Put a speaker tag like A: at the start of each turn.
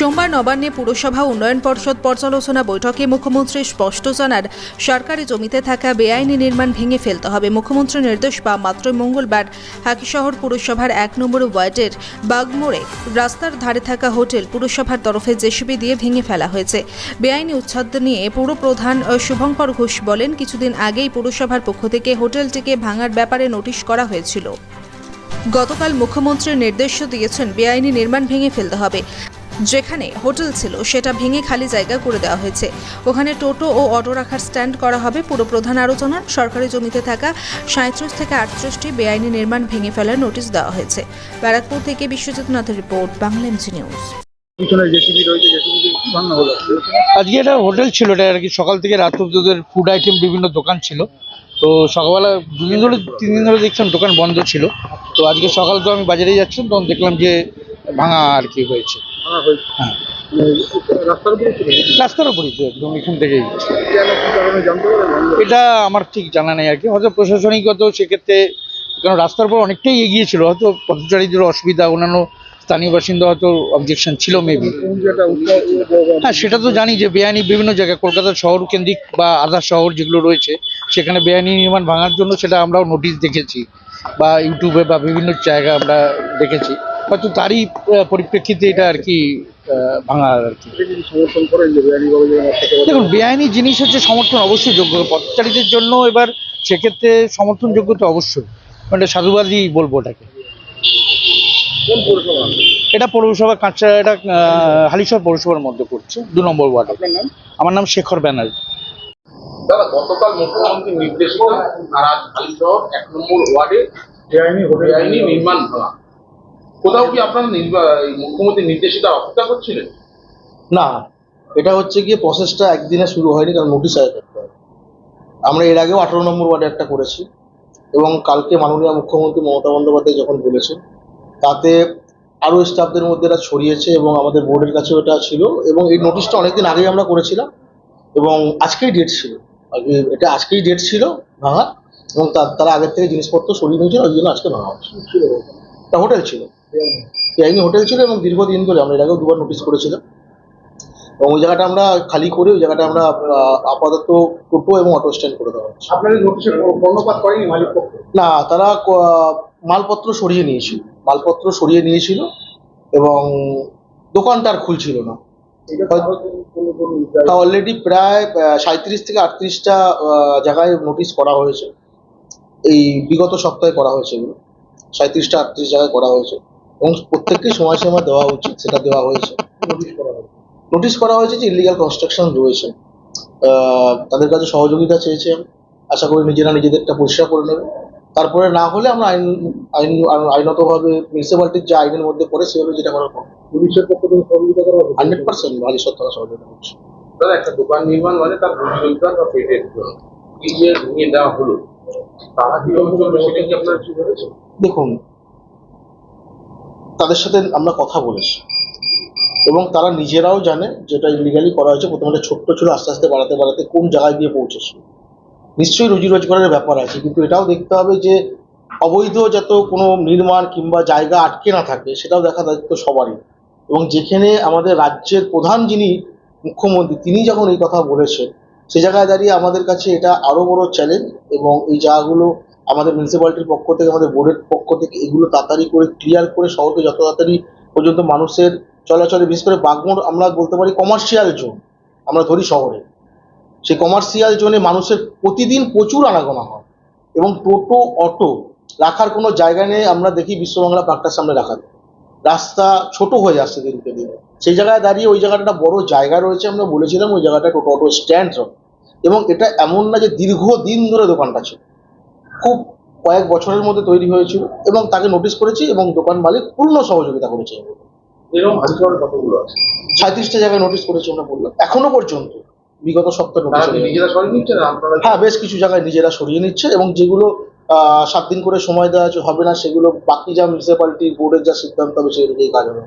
A: সোমবার নবান্নে পুরসভা উন্নয়ন পর্ষদ পর্যালোচনা বৈঠকে মুখ্যমন্ত্রী স্পষ্ট জানান, সরকারি জমিতে থাকা বেআইনি নির্মাণ ভেঙে ফেলতে হবে। মুখ্যমন্ত্রীর নির্দেশ পাওয়া মাত্র মঙ্গলবার হাকিশহর পুরসভার এক নম্বর ওয়ার্ডের বাগমোড়ে রাস্তার ধারে থাকা হোটেল পুরসভার তরফে জেসিবি দিয়ে ভেঙে ফেলা হয়েছে। বেআইনি উচ্ছেদ নিয়ে পুর প্রধান শুভঙ্কর ঘোষ বলেন, কিছুদিন আগেই পুরসভার পক্ষ থেকে হোটেলটিকে ভাঙার ব্যাপারে নোটিশ করা হয়েছিল। গতকাল মুখ্যমন্ত্রীর নির্দেশ দিয়েছেন, বেআইনি নির্মাণ ভেঙে ফেলতে হবে। যেখানে হোটেল ছিল সেটা ভেঙে খালি জায়গা করে দেওয়া হয়েছে। ওখানে টোটো ও অটো রাখার স্ট্যান্ড করা হবে। পুরো প্রধান জানান সরকারি জমিতে থাকা সাঁত্রিশ থেকে আটত্রিশটি বেআইনি নির্মাণ ভেঙে ফেলার নোটিশ দেওয়া হয়েছে। ব্যারাকপুর থেকে বিশ্বজিৎ নাথের রিপোর্ট বাংলা এমজি নিউজ
B: পিছনে জেসিবি রয়েছে জেসিবি ভাঙা হলো?
C: আজকে এটা হোটেল ছিল এটা আর কি সকাল থেকে রাত অব্দি ওদের ফুড আইটেম বিভিন্ন দোকান ছিল। তো সকালবেলা দুদিন ধরে তিন দিন ধরে দেখছিলাম দোকান বন্ধ ছিল। তো আজকে সকাল তো আমি বাজারে যাচ্ছিলাম তখন দেখলাম যে ভাঙা আর কি হয়েছে। হ্যাঁ।
B: মানে রাস্তার উপরে
C: উপরই তো একদম এখান থেকেই। এটা আমার ঠিক জানা নেই আর কি। হয়তো প্রশাসনিকগত সেক্ষেত্রে কারণ রাস্তার উপর অনেকটাই এগিয়ে ছিল হয়তো পথচারীদের অসুবিধা অন্যান্য স্থানীয় বাসিন্দা হয়তো অবজেকশন ছিল মেবি হ্যাঁ সেটা তো জানি যে বেআইনি বিভিন্ন জায়গায় কলকাতা শহর কেন্দ্রিক বা আদার শহর যেগুলো রয়েছে সেখানে বেআইনি নির্মাণ ভাঙার জন্য সেটা আমরাও নোটিশ দেখেছি। বা ইউটিউবে বা বিভিন্ন জায়গায় আমরা দেখেছি। হয়তো তারই পরিপ্রেক্ষিতে এটা আর কি আহ, ভাঙা আর কি। দেখুন বেআইনি জিনিস হচ্ছে সমর্থন অবশ্যই যোগ্য। পথচারীদের জন্য এবার সেক্ষেত্রে সমর্থনযোগ্য তো অবশ্যই। মানে সাধুবাদই বলব ওটাকে
B: পৌরসভা
C: এটা পৌরসভা কাঁচা এটা আহ, হালিশহর পৌরসভার মধ্যে পড়ছে দু নম্বর ওয়ার্ডে। আমার নাম শেখর ব্যানার্জি।
D: দাদা গতকাল মুখ্যমন্ত্রীর নির্দেশিকা আর আজ হালিশহর এক নম্বর ওয়ার্ডে
B: বেআইনি
D: নির্মাণ ভাঙা কোথাও কি আপনারা মুখ্যমন্ত্রীর নির্দেশিকা অপেক্ষা করছিলেন?
E: না, এটা হচ্ছে গিয়ে প্রসেসটা একদিনে শুরু হয়নি, কারণ নোটিশ আগে করতে হয় আমরা এর আগেও আঠারো নম্বর ওয়ার্ডে একটা করেছি, এবং কালকে মাননীয় মুখ্যমন্ত্রী মমতা বন্দ্যোপাধ্যায় যখন বলেছেন, তাতে আরও স্টাফদের মধ্যে এটা ছড়িয়েছে এবং আমাদের বোর্ডের কাছেও এটা ছিল, এবং এই নোটিশটা অনেকদিন আগেই আমরা করেছিলাম, এবং আজকেই ডেট ছিল। এটা আজকেই ডেট ছিল, ভাঙা, এবং তার- তারা আগের থেকে জিনিসপত্র সরিয়ে নিয়েছিল ওই জন্য আজকে ভাঙা হচ্ছে। হোটেল ছিল। বেআইনি হোটেল ছিল এবং দীর্ঘদিন ধরে আমরা এর আগেও দুবার নোটিশ করেছিলাম। এবং ওই জায়গাটা আমরা খালি করে ওই জায়গাটা আমরা আপাতত টোটো এবং অটো স্ট্যান্ড করে দেওয়া হচ্ছে না তারা মালপত্র সরিয়ে নিয়েছিল। মালপত্র সরিয়ে নিয়েছিল এবং দোকানটা আর খুলছিল না।
B: তা
E: অলরেডি প্রায় সাঁত্রিশ থেকে আটত্রিশটা জায়গায় নোটিশ করা হয়েছে। এই বিগত সপ্তাহে করা হয়েছে এগুলো। সাঁত্রিশটা আটত্রিশ জায়গায় করা হয়েছে। এবং প্রত্যেককেই সময়সীমা দেওয়া উচিত সেটা দেওয়া হয়েছে।
B: নোটিশ করা
E: করা হয়েছে যে ইলিগাল কনস্ট্রাকশন রয়েছে। আহ, তাদের কাছে সহযোগিতা চেয়েছে। আমি। আশা করি নিজেরা নিজেদেরটা পরিষ্কার করে নেবে। তারপরে না হলে আমরা আইন আইন আইনতভাবে মিউনিসিপ্যালিটির যে আইনের মধ্যে পড়ে সেভাবে যেটা করার
B: পুলিশের পক্ষ থেকে সহযোগিতা করা হবে
E: হান্ড্রেড পার্সেন্ট ভারী সত্তরা সহযোগিতা করছে।
D: দাদা একটা দোকান নির্মাণ মানে তার রোজগার বা পেটের দেওয়া হলো তারা চলবে সেটা কি আপনারা কি ভেবেছেন
E: দেখুন তাদের সাথে আমরা কথা বলেছি এবং তারা নিজেরাও জানে যেটা ইলিগালি করা হয়েছে, প্রথমে ছোট্ট ছিল আস্তে আস্তে বাড়াতে বাড়াতে কোন জায়গায় গিয়ে পৌঁছেছে। নিশ্চয়ই রুজি রোজগারের ব্যাপার আছে, কিন্তু এটাও দেখতে হবে যে অবৈধ যত কোনো নির্মাণ কিংবা জায়গা আটকে না থাকে, সেটাও দেখা দায়িত্ব সবারই। এবং যেখানে আমাদের রাজ্যের প্রধান যিনি মুখ্যমন্ত্রী, তিনি যখন এই কথা বলেছেন সে জায়গায় দাঁড়িয়ে আমাদের কাছে এটা আরও বড় চ্যালেঞ্জ এবং এই জায়গাগুলো আমাদের মিউনিসিপ্যালিটির পক্ষ থেকে, আমাদের বোর্ডের পক্ষ থেকে এগুলো তাড়াতাড়ি করে ক্লিয়ার করে শহরকে যত তাড়াতাড়ি পর্যন্ত মানুষের চলাচলে, বিশেষ করে বাগমোড় আমরা বলতে পারি কমার্শিয়াল জোন আমরা ধরি শহরে। সেই কমার্শিয়াল জোনে মানুষের প্রতিদিন প্রচুর আনাগোনা হয় এবং টোটো, অটো রাখার কোনো জায়গা নেই, আমরা দেখি বিশ্ববাংলা পার্কটার সামনে রাখা রাস্তা ছোট হয়ে যাচ্ছে দিনকে দিন। সেই জায়গায় দাঁড়িয়ে ওই জায়গাটা বড় জায়গা রয়েছে, আমরা বলেছিলাম ওই জায়গাটা টোটো, অটো স্ট্যান্ড এবং এটা এমন না যে দীর্ঘ দিন ধরে দোকানটা ছিল। খুব কয়েক বছরের মধ্যে তৈরি হয়েছিল এবং তাকে নোটিশ করেছি এবং দোকান মালিক পূর্ণ সহযোগিতা করেছে।
D: এরকম হালিশহরে কতগুলো আছে?
E: সাঁত্রিশটা জায়গায় নোটিশ করেছি আমরা বললাম। এখনও পর্যন্ত বিগত সপ্তাহে নোটিশ
D: নিজেরা নিচ্ছে
E: হ্যাঁ বেশ কিছু জায়গায় নিজেরা সরিয়ে নিচ্ছে এবং যেগুলো আহ, সাত দিন করে সময় দেওয়া হবে না সেগুলো বাকি যা মিউনিসিপ্যালিটি বোর্ডের যা সিদ্ধান্ত হবে সেগুলোকেই কাজ হবে।